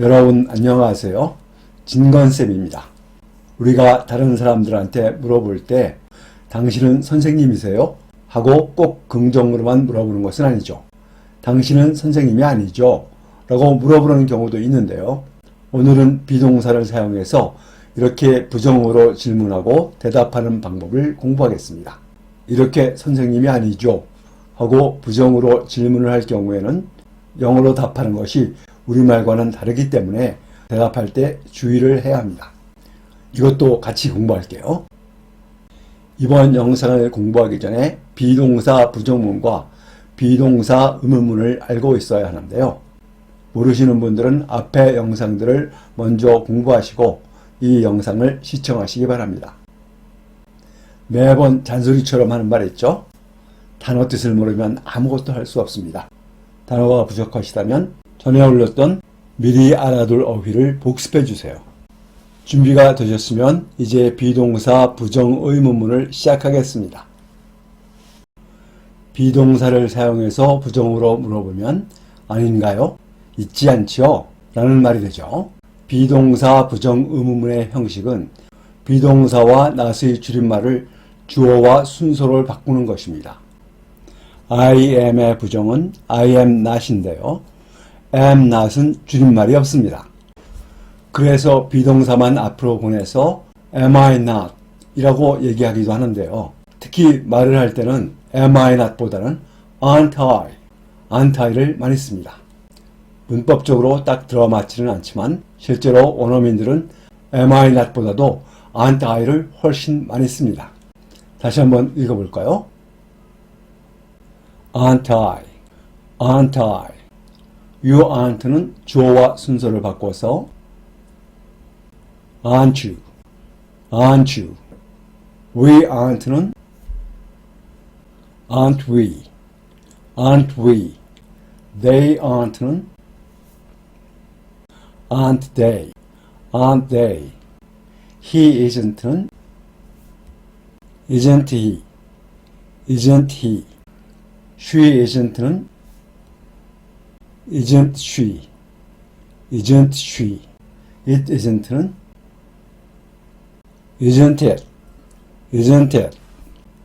여러분 안녕하세요. 진건쌤입니다. 우리가 다른 사람들한테 물어볼 때 당신은 선생님이세요? 하고 꼭 긍정으로만 물어보는 것은 아니죠. 당신은 선생님이 아니죠? 라고 물어보는 경우도 있는데요. 오늘은 비동사를 사용해서 이렇게 부정으로 질문하고 대답하는 방법을 공부하겠습니다. 이렇게 선생님이 아니죠? 하고 부정으로 질문을 할 경우에는 영어로 답하는 것이 우리말과는 다르기 때문에 대답할 때 주의를 해야 합니다. 이것도 같이 공부할게요. 이번 영상을 공부하기 전에 비동사 부정문과 비동사 의문문을 알고 있어야 하는데요. 모르시는 분들은 앞에 영상들을 먼저 공부하시고 이 영상을 시청하시기 바랍니다. 매번 잔소리처럼 하는 말 있죠? 단어 뜻을 모르면 아무것도 할 수 없습니다. 단어가 부족하시다면 전에 올렸던 미리 알아둘 어휘를 복습해 주세요. 준비가 되셨으면 이제 비동사 부정 의문문을 시작하겠습니다. 비동사를 사용해서 부정으로 물어보면 아닌가요? 있지 않지요? 라는 말이 되죠. 비동사 부정 의문문의 형식은 비동사와 not의 줄임말을 주어와 순서를 바꾸는 것입니다. I am의 부정은 I am not인데요. Am not은 줄임말이 없습니다. 그래서 비동사만 앞으로 보내서 am I not 이라고 얘기하기도 하는데요. 특히 말을 할 때는 am I not 보다는 aren't I, aren't I를 많이 씁니다. 문법적으로 딱 들어맞지는 않지만 실제로 원어민들은 am I not 보다도 aren't I를 훨씬 많이 씁니다. 다시 한번 읽어볼까요? aren't I, aren't I. you aren't는 주어와 순서를 바꿔서 aren't you, aren't you. we aren't는 aren't we, aren't we. they aren't는 aren't they, aren't they. he isn't는 isn't he, isn't he. she isn't는 isn't she, isn't she. it isn't는 isn't it, isn't it.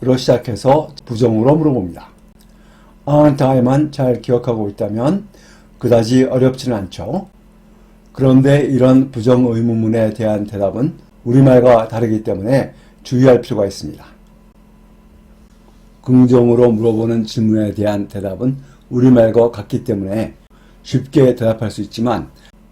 로 시작해서 부정으로 물어봅니다. aren't I만 잘 기억하고 있다면 그다지 어렵지는 않죠. 그런데 이런 부정 의문문에 대한 대답은 우리말과 다르기 때문에 주의할 필요가 있습니다. 긍정으로 물어보는 질문에 대한 대답은 우리말과 같기 때문에 쉽게 대답할 수 있지만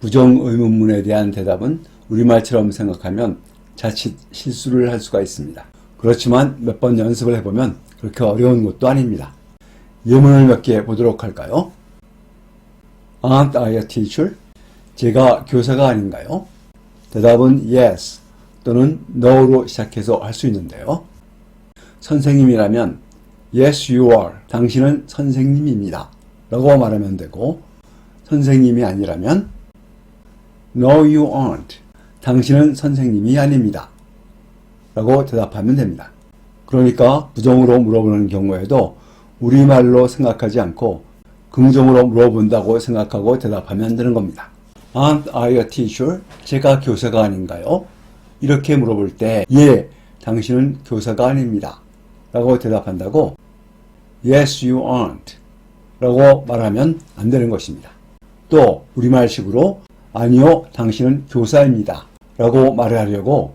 부정 의문문에 대한 대답은 우리말처럼 생각하면 자칫 실수를 할 수가 있습니다. 그렇지만 몇 번 연습을 해보면 그렇게 어려운 것도 아닙니다. 예문을 몇 개 보도록 할까요? Aren't I a teacher? 제가 교사가 아닌가요? 대답은 yes 또는 no로 시작해서 할 수 있는데요. 선생님이라면 yes you are. 당신은 선생님입니다. 라고 말하면 되고 선생님이 아니라면 no you aren't. 당신은 선생님이 아닙니다. 라고 대답하면 됩니다. 그러니까 부정으로 물어보는 경우에도 우리말로 생각하지 않고 긍정으로 물어본다고 생각하고 대답하면 되는 겁니다. Aren't I a teacher? 제가 교사가 아닌가요? 이렇게 물어볼 때, 예, 당신은 교사가 아닙니다. 라고 대답한다고, yes, you aren't. 라고 말하면 안 되는 것입니다. 또, 우리말식으로, 아니요, 당신은 교사입니다. 라고 말을 하려고,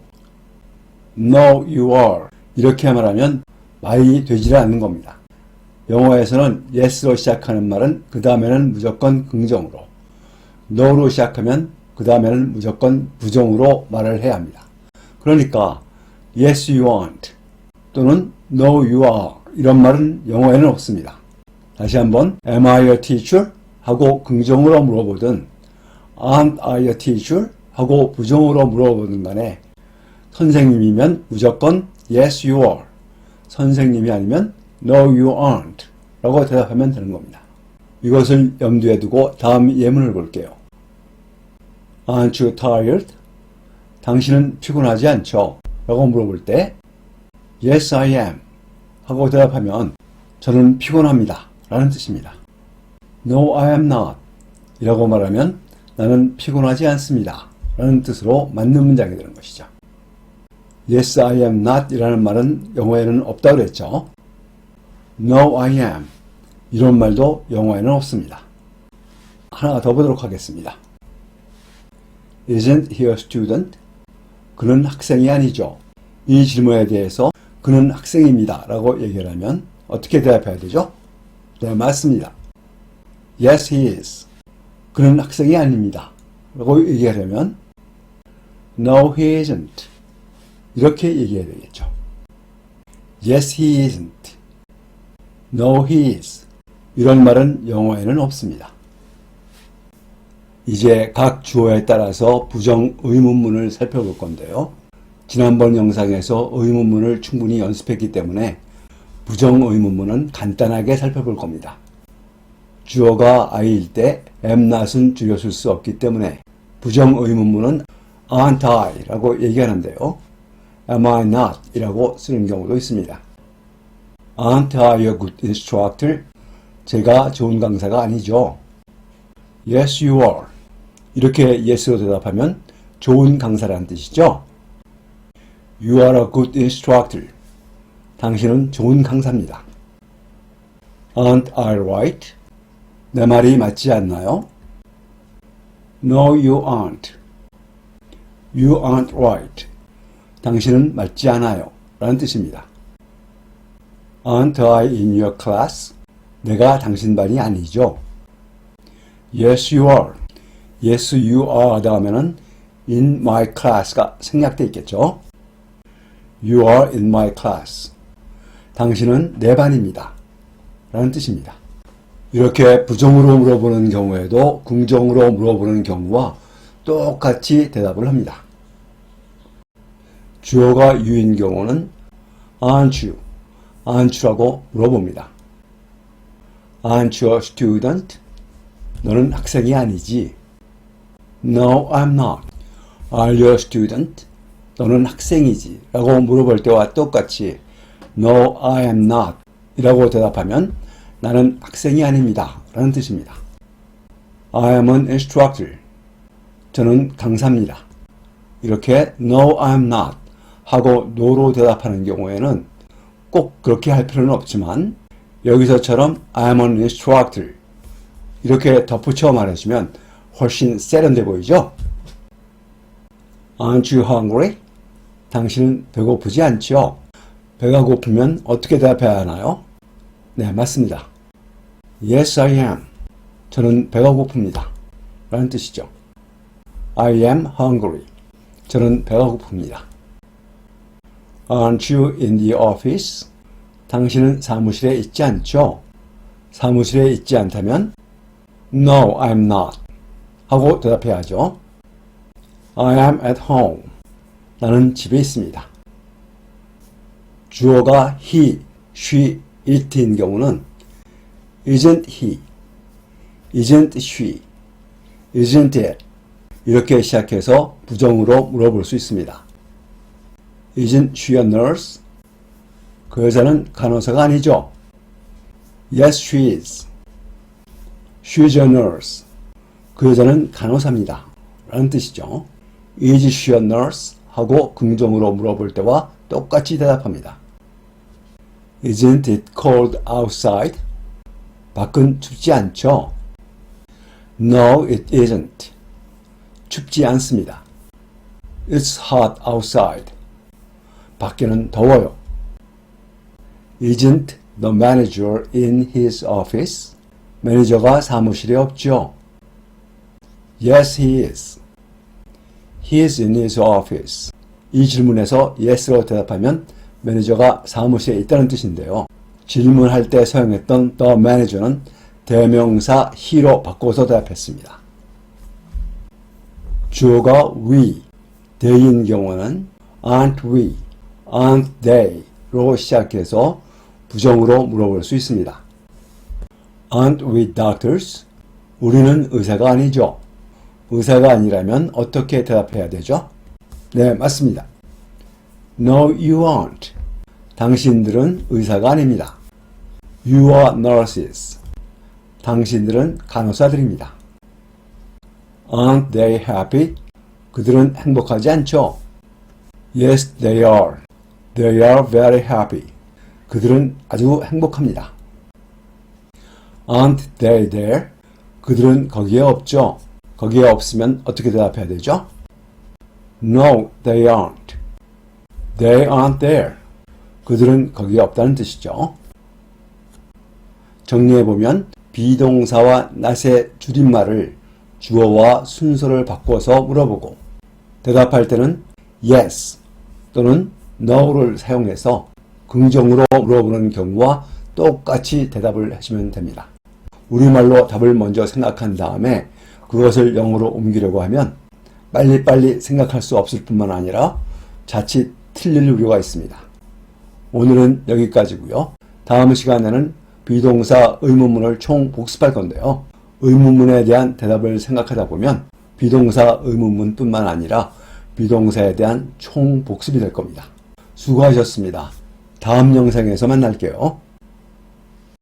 no, you are. 이렇게 말하면 말이 되질 않는 겁니다. 영어에서는 yes로 시작하는 말은 그 다음에는 무조건 긍정으로, no로 시작하면 그 다음에는 무조건 부정으로 말을 해야 합니다. 그러니까 yes you aren't 또는 no you are 이런 말은 영어에는 없습니다. 다시 한번 am I a teacher? 하고 긍정으로 물어보든 aren't I a teacher? 하고 부정으로 물어보든 간에 선생님이면 무조건 yes you are 선생님이 아니면 no you aren't 라고 대답하면 되는 겁니다. 이것을 염두에 두고 다음 예문을 볼게요. Aren't you tired? 당신은 피곤하지 않죠? 라고 물어볼 때 Yes, I am 하고 대답하면 저는 피곤합니다 라는 뜻입니다. No, I am not 이라고 말하면 나는 피곤하지 않습니다. 라는 뜻으로 맞는 문장이 되는 것이죠. Yes, I am not 이라는 말은 영어에는 없다고 그랬죠. No, I am. 이런 말도 영어에는 없습니다. 하나 더 보도록 하겠습니다. Isn't he a student? 그는 학생이 아니죠. 이 질문에 대해서 그는 학생입니다. 라고 얘기를 하면 어떻게 대답해야 되죠? 네, 맞습니다. Yes, he is. 그는 학생이 아닙니다. 라고 얘기하려면 No, he isn't. 이렇게 얘기해야 되겠죠. Yes, he isn't. No, he is. 이런 말은 영어에는 없습니다. 이제 각 주어에 따라서 부정 의문문을 살펴볼 건데요. 지난번 영상에서 의문문을 충분히 연습했기 때문에 부정 의문문은 간단하게 살펴볼 겁니다. 주어가 I일 때 am not은 줄여줄 수 없기 때문에 부정 의문문은 aren't I 라고 얘기하는데요. am I not 이라고 쓰는 경우도 있습니다. aren't I a good instructor? 제가 좋은 강사가 아니죠. Yes, you are. 이렇게 yes로 대답하면 좋은 강사라는 뜻이죠. You are a good instructor. 당신은 좋은 강사입니다. Aren't I right? 내 말이 맞지 않나요? No, you aren't. You aren't right. 당신은 맞지 않아요. 라는 뜻입니다. Aren't I in your class? 내가 당신 반이 아니죠. Yes, you are. Yes, you are 다음에는 in my class가 생략되어 있겠죠. You are in my class. 당신은 내 반입니다. 라는 뜻입니다. 이렇게 부정으로 물어보는 경우에도 긍정으로 물어보는 경우와 똑같이 대답을 합니다. 주어가 you인 경우는 aren't you, aren't you라고 물어봅니다. Aren't you a student? 너는 학생이 아니지. No, I'm not. Are you a student? 너는 학생이지. 라고 물어볼 때와 똑같이 No, I am not. 이라고 대답하면 나는 학생이 아닙니다. 라는 뜻입니다. I am an instructor. 저는 강사입니다. 이렇게 No, I am not 하고 No로 대답하는 경우에는 꼭 그렇게 할 필요는 없지만 여기서처럼 I am an instructor 이렇게 덧붙여 말해주면 훨씬 세련돼 보이죠? Aren't you hungry? 당신은 배고프지 않죠? 배가 고프면 어떻게 대답해야 하나요? 네, 맞습니다. Yes, I am. 저는 배가 고픕니다. 라는 뜻이죠. I am hungry. 저는 배가 고픕니다. Aren't you in the office? 당신은 사무실에 있지 않죠? 사무실에 있지 않다면 No, I'm not. 하고 대답해야죠. I am at home. 나는 집에 있습니다. 주어가 he, she, it인 경우는 isn't he, isn't she, isn't it 이렇게 시작해서 부정으로 물어볼 수 있습니다. Isn't she a nurse? 그 여자는 간호사가 아니죠. Yes, she is. She's a nurse. 그 여자는 간호사입니다. 라는 뜻이죠. Is she a nurse? 하고 긍정으로 물어볼 때와 똑같이 대답합니다. Isn't it cold outside? 밖은 춥지 않죠? No, it isn't. 춥지 않습니다. It's hot outside. 밖에는 더워요. Isn't the manager in his office? 매니저가 사무실에 없죠. Yes, he is. He is in his office. 이 질문에서 yes로 대답하면 매니저가 사무실에 있다는 뜻인데요. 질문할 때 사용했던 the manager는 대명사 he로 바꿔서 대답했습니다. 주어가 we, they인 경우는 aren't we, aren't they로 시작해서 부정으로 물어볼 수 있습니다. Aren't we doctors? 우리는 의사가 아니죠. 의사가 아니라면 어떻게 대답해야 되죠? 네, 맞습니다. No, you aren't. 당신들은 의사가 아닙니다. You are nurses. 당신들은 간호사들입니다. Aren't they happy? 그들은 행복하지 않죠? Yes, they are. They are very happy. 그들은 아주 행복합니다. Aren't they there? 그들은 거기에 없죠. 거기에 없으면 어떻게 대답해야 되죠? No, they aren't. They aren't there. 그들은 거기에 없다는 뜻이죠. 정리해보면 비동사와 낫의 줄임말을 주어와 순서를 바꿔서 물어보고 대답할 때는 yes 또는 no를 사용해서 긍정으로 물어보는 경우와 똑같이 대답을 하시면 됩니다. 우리말로 답을 먼저 생각한 다음에 그것을 영어로 옮기려고 하면 빨리빨리 생각할 수 없을 뿐만 아니라 자칫 틀릴 우려가 있습니다. 오늘은 여기까지고요. 다음 시간에는 비동사 의문문을 총 복습할 건데요. 의문문에 대한 대답을 생각하다 보면 비동사 의문문뿐만 아니라 비동사에 대한 총 복습이 될 겁니다. 수고하셨습니다. 다음 영상에서 만날게요.